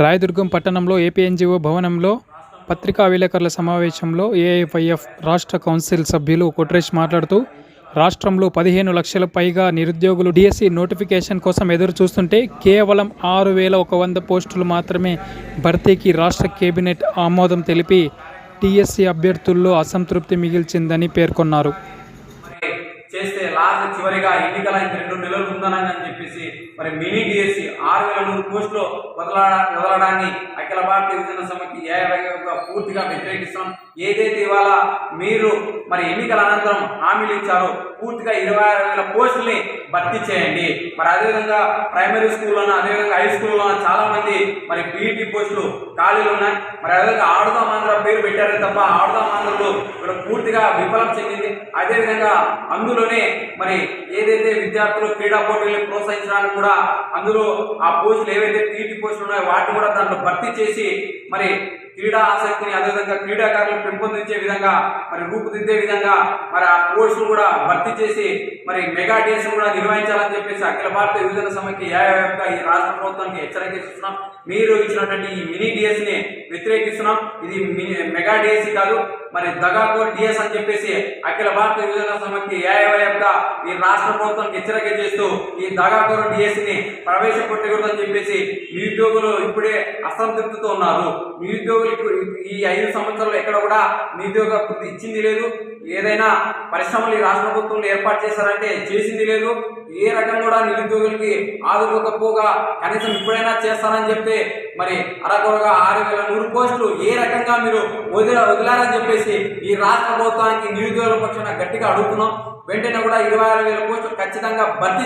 రాయదుర్గం పట్టణంలో ఏపీఎన్జిఓ భవనంలో పత్రికా విలేకరుల సమావేశంలో ఏఐవైఎఫ్ రాష్ట్ర కౌన్సిల్ సభ్యులు కొట్రేష్ మాట్లాడుతూ రాష్ట్రంలో పదిహేను లక్షల పైగా నిరుద్యోగులు డిఎస్సి నోటిఫికేషన్ కోసం ఎదురు చూస్తుంటే కేవలం ఆరు వేల ఒక వంద పోస్టులు మాత్రమే భర్తీకి రాష్ట్ర కేబినెట్ ఆమోదం తెలిపి టీఎస్సీ అభ్యర్థుల్లో అసంతృప్తి మిగిల్చిందని పేర్కొన్నారు. చేస్తే చివరిగా ఎన్నికల ఇంక రెండు నెలలు ఉందని అని చెప్పేసి మరి మినీ డిఎస్సి ఆరు వేల నూరు పోస్టులు వదలడా వదలడాన్ని అఖిల భారతీయ విభజన సమితి ఏఐగా పూర్తిగా వ్యతిరేకిస్తాం. ఏదైతే ఇవాళ మీరు మరి ఎన్నికల అనంతరం హామీలు ఇచ్చారో పూర్తిగా ఇరవై ఆరు వేల పోస్టుల్ని భర్తీ చేయండి. మరి అదేవిధంగా ప్రైమరీ స్కూల్లోన అదేవిధంగా హై స్కూల్లోన చాలామంది మరి పీఈటీ పోస్టులు ఖాళీలు ఉన్నాయి. మరి అదేవిధంగా ఆడుదాం ఆంధ్ర పేరు పెట్టారే తప్ప ఆడుదాం ఆంధ్రలో ఇక్కడ పూర్తిగా విఫలం చెందింది. అదేవిధంగా అందులోనే మరి ఏదైతే విద్యార్థులు క్రీడా పోటీలు ప్రోత్సహించడానికి కూడా అందులో ఆ పోస్టులు ఏవైతే పీటీ పోస్టులు ఉన్నాయో వాటిని కూడా దాంట్లో భర్తీ చేసి మరి క్రీడా ఆసక్తిని అదేవిధంగా క్రీడాకారులను పెంపొందించే విధంగా మరి రూపుదిద్దే విధంగా మరి ఆ పోస్టులు కూడా భర్తీ చేసి మరి మెగా డేస్ కూడా నిర్వహించాలని చెప్పేసి అఖిల భారత విభజన సమైక్య ఏఐఎఫ్గా ఈ రాష్ట్ర ప్రభుత్వానికి హెచ్చరిక ఇస్తున్నాం మీరు ఇచ్చినటువంటి ఈ మినీ డిఎస్ని వ్యతిరేకిస్తున్నాం. ఇది మెగా డిఎస్సి కాదు మరి దగాకోర్ డిఎస్ అని చెప్పేసి అఖిల భారత విభజన సమైక్య ఏఐఎఫ్గా ఈ రాష్ట్ర ప్రభుత్వానికి హెచ్చరిక చేస్తూ ఈ దగాకోర డిఎస్సిని ప్రవేశపెట్టకూడదని చెప్పేసి నిరుద్యోగులు ఇప్పుడే అసంతృప్తితో ఉన్నారు. నిరుద్యోగులకు ఈ ఐదు సంవత్సరాలు ఎక్కడ కూడా నిరుద్యోగ ఇచ్చింది లేదు. ఏదైనా పరిశ్రమలు ఈ రాష్ట్ర ప్రభుత్వంలో ఏర్పాటు చేశారంటే చేసింది లేదు. ఏ రకం కూడా నిరుద్యోగులకి ఆదుకోకపోగా కనీసం ఇప్పుడైనా చేస్తారని చెప్తే మరి అరకొరగా ఆరు వేల నూరు పోస్టులు ఏ రకంగా మీరు వదిల వదిలారని చెప్పేసి ఈ రాష్ట్ర ప్రభుత్వానికి నిరుద్యోగుల పక్షాన గట్టిగా అడుగుతున్నాం. వెంటనే కూడా ఇరవై ఆరు వేల పోస్టులు ఖచ్చితంగా భర్తీ